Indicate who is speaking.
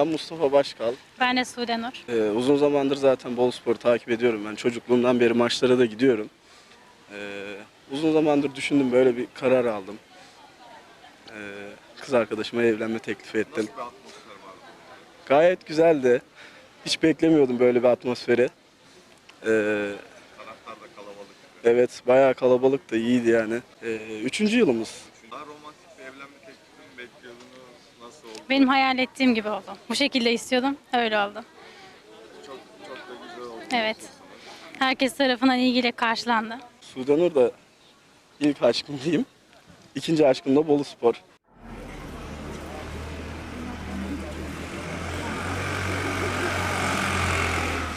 Speaker 1: Ben Mustafa Başkal.
Speaker 2: Ben de Sude Nur.
Speaker 1: Ee, uzun zamandır zaten Bolu Spor'u takip ediyorum ben. Çocukluğumdan beri maçlara da gidiyorum. Ee, uzun zamandır düşündüm böyle bir karar aldım. Ee, kız arkadaşıma evlenme teklifi ettim. Gayet güzeldi. Hiç beklemiyordum böyle bir atmosferi. Ee, evet bayağı kalabalık da iyiydi yani. Ee, üçüncü yılımız.
Speaker 3: Daha romantik bir evlenme teklifi mi bekliyordunuz? Nasıl oldu?
Speaker 2: Benim hayal ettiğim gibi oldu. Bu şekilde istiyordum. Öyle oldu.
Speaker 3: Çok çok da güzel oldu.
Speaker 2: Evet. Herkes tarafından ilgiyle karşılandı.
Speaker 1: Sudanur da ilk aşkım diyeyim. İkinci aşkım da Bolu Spor.